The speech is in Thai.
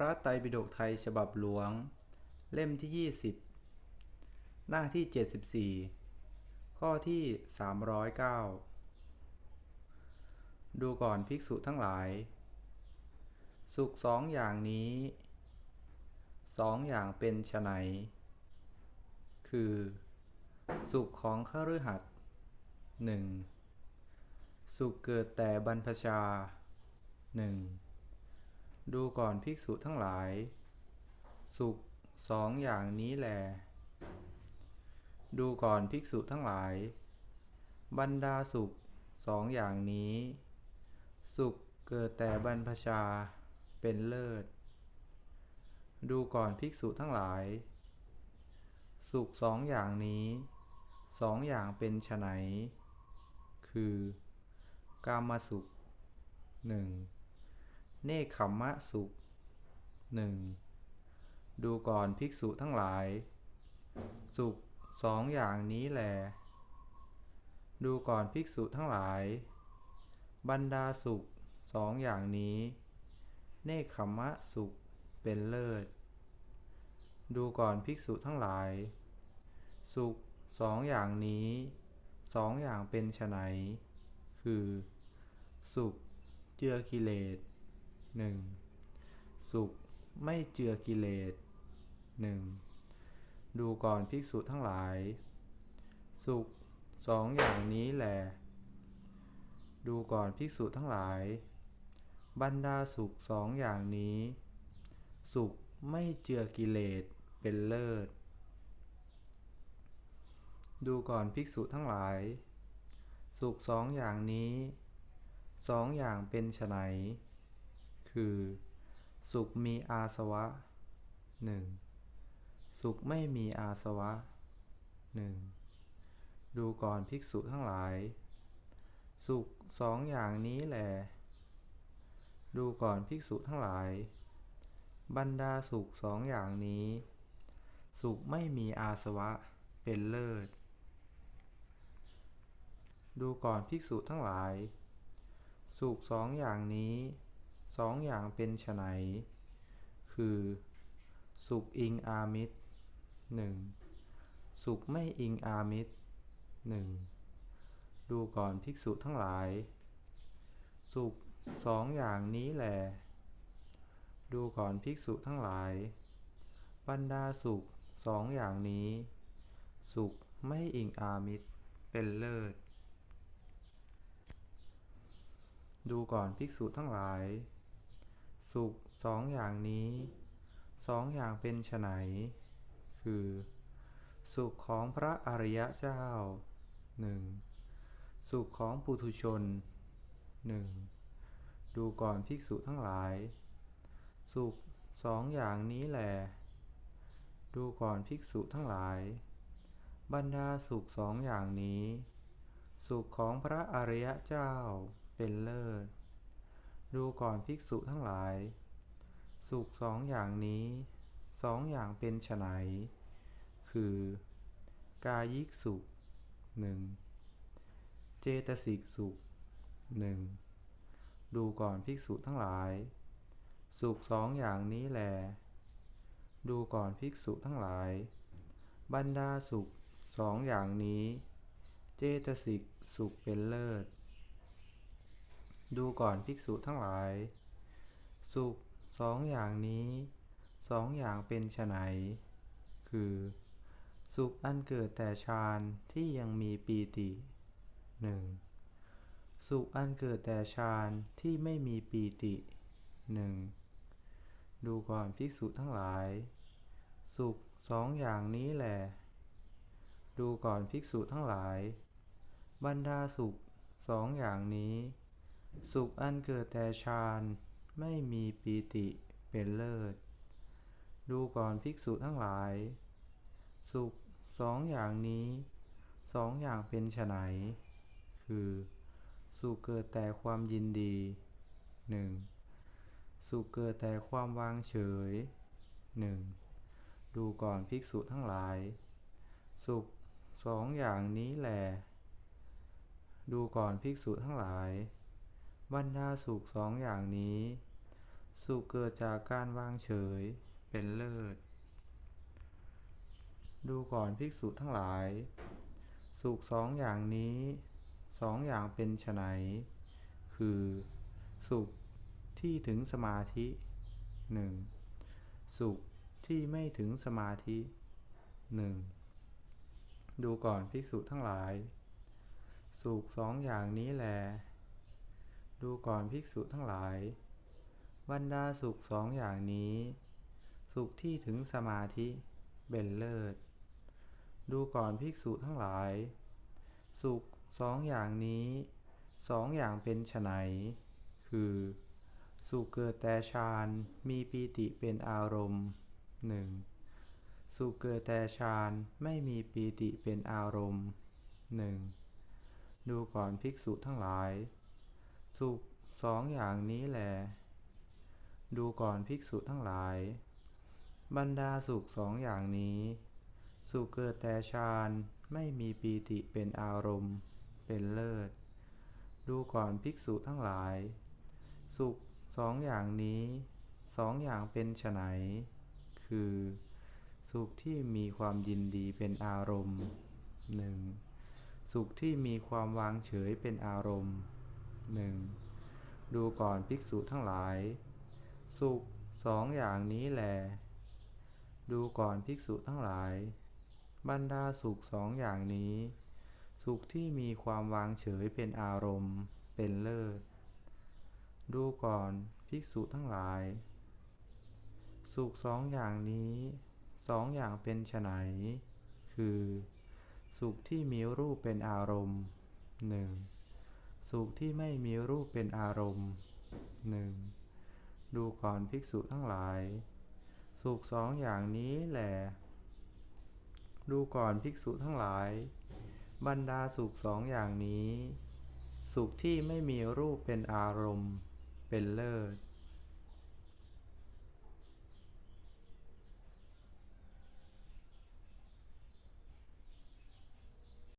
ระไตรปิฎกไทยฉบับหลวง เล่มที่ 20 หน้าที่ 74 ข้อที่ 309 ดูก่อนภิกษุทั้งหลาย สุขสองอย่างนี้สองอย่างเป็นไฉนคือ สุขของขฤหัสหนึ่งสุขเกิดแต่บรรพชาหนึ่ง ดูก่อนภิกษุทั้งหลาย สุขสองอย่างนี้แล ดูก่อนภิกษุทั้งหลาย บรรดาสุขสองอย่างนี้ สุขเกิดแต่บรรพชาเป็นเลิศ ดูก่อนภิกษุทั้งหลาย สุขสองอย่างนี้สองอย่างเป็นไฉนคือ กามสุขหนึ่ง เนคขมมะสุขหนึ่งดูก่อนภิกษุทั้งหลาย สุขสองอย่างนี้แหลดูก่อนภิกษุทั้งหลาย บรรดาสุขสองอย่างนี้ เนคขมมะสุขเป็นเลิศ ดูก่อนภิกษุทั้งหลาย สุขสองอย่างนี้สองอย่างเป็นไฉนคือ สุขเจือกิเลส หนึ่งสุขไม่เจือกิเลสหนึ่งดูก่อนภิกษุทั้งหลาย สุขสองอย่างนี้แหลดูก่อนภิกษุทั้งหลาย บรรดาสุขสองอย่างนี้ สุขไม่เจือกิเลสเป็นเลิศ ดูก่อนภิกษุทั้งหลาย สุขสองอย่างนี้สองอย่างเป็นไฉน คือ สุขมีอาสวะหนึ่งสุขไม่มีอาสวะหนึ่งดูก่อนภิกษุทั้งหลาย สุขสองอย่างนี้แหลดูก่อนภิกษุทั้งหลาย บรรดาสุขสองอย่างนี้ สุขไม่มีอาสวะเป็นเลิศ ดูก่อนภิกษุทั้งหลาย สุขสองอย่างนี้ สองอย่างเป็นไฉนคือ สุขอิงอามิตรหนึ่งสุขไม่อิงอามิตรหนึ่งดูก่อนภิกษุทั้งหลาย สุขสองอย่างนี้แหลดูก่อนภิกษุทั้งหลาย บรรดาสุขสองอย่างนี้ สุขไม่อิงอามิตรเป็นเลิศ ดูก่อนภิกษุทั้งหลาย สุขสองอย่างนี้สองอย่างเป็นไฉนคือ สุขของพระอริยเจ้าหนึ่งสุขของปุถุชนหนึ่งดูก่อนภิกษุทั้งหลาย สุขสองอย่างนี้แหลดูก่อนภิกษุทั้งหลาย บรรดาสุขสองอย่างนี้ สุขของพระอริยเจ้าเป็นเลิศ ดูก่อนภิกษุทั้งหลาย สุขสองอย่างนี้สองอย่างเป็นไฉนคือ กายิกสุขหนึ่งเจตสิกสุขหนึ่งดูก่อนภิกษุทั้งหลาย สุขสองอย่างนี้แล ดูก่อนภิกษุทั้งหลาย บรรดาสุขสองอย่างนี้ เจตสิกสุขเป็นเลิศ ดูก่อนภิกษุทั้งหลาย สุขสองอย่างนี้สองอย่างเป็นไฉนคือ สุขอันเกิดแต่ฌานที่ยังมีปีติหนึ่งสุขอันเกิดแต่ฌานที่ไม่มีปีติหนึ่งดูก่อนภิกษุทั้งหลาย สุขสองอย่างนี้แหละ ดูก่อนภิกษุทั้งหลาย บรรดาสุขสองอย่างนี้ สุขอันเกิดแต่ฌานไม่มีปีติเป็นเลิศ ดูก่อนภิกษุทั้งหลาย สุขสองอย่างนี้สองอย่างเป็นไฉนคือ สุขเกิดแต่ความยินดีหนึ่งสุขเกิดแต่ความวางเฉยหนึ่งดูก่อนภิกษุทั้งหลาย สุขสองอย่างนี้แหลดูก่อนภิกษุทั้งหลาย บรรดาสุขสองอย่างนี้ สุขเกิดจากการวางเฉยเป็นเลิศ ดูก่อนภิกษุทั้งหลาย สุขสองอย่างนี้สองอย่างเป็นไฉนคือ สุขที่ถึงสมาธิหนึ่งสุขที่ไม่ถึงสมาธิหนึ่งดูก่อนภิกษุทั้งหลาย สุขสองอย่างนี้แหละ ดูก่อนภิกษุทั้งหลาย บรรดาสุขสองอย่างนี้ สุขที่ถึงสมาธิเป็นเลิศ ดูก่อนภิกษุทั้งหลาย สุขสองอย่างนี้สองอย่างเป็นไฉนคือ สุขเกิดแต่ฌานมีปีติเป็นอารมณ์หนึ่งสุขเกิดแต่ฌานไม่มีปีติเป็นอารมณ์หนึ่งดูก่อนภิกษุทั้งหลาย สุขสองอย่างนี้แหลดูก่อนภิกษุทั้งหลาย บรรดาสุขสองอย่างนี้ สุขเกิดแต่ฌานไม่มีปีติเป็นอารมณ์ เป็นเลิศ ดูก่อนภิกษุทั้งหลาย สุขสองอย่างนี้สองอย่างเป็นไฉนคือ สุขที่มีความยินดีเป็นอารมณ์หนึ่งสุขที่มีความวางเฉยเป็นอารมณ์ หนึ่งดูก่อนภิกษุทั้งหลาย สุขสองอย่างนี้แล ดูก่อนภิกษุทั้งหลาย บรรดาสุขสองอย่างนี้ สุขที่มีความวางเฉยเป็นอารมณ์เป็นเลิศ ดูก่อนภิกษุทั้งหลาย สุขสองอย่างนี้สองอย่างเป็นไฉนคือ สุขที่มีรูปเป็นอารมณ์หนึ่ง สุขที่ไม่มีรูปเป็นอารมณ์หนึ่งดูก่อนภิกษุทั้งหลาย สุขสองอย่างนี้แหละดูก่อนภิกษุทั้งหลาย บรรดาสุขสองอย่างนี้ สุขที่ไม่มีรูปเป็นอารมณ์ เป็นเลิศ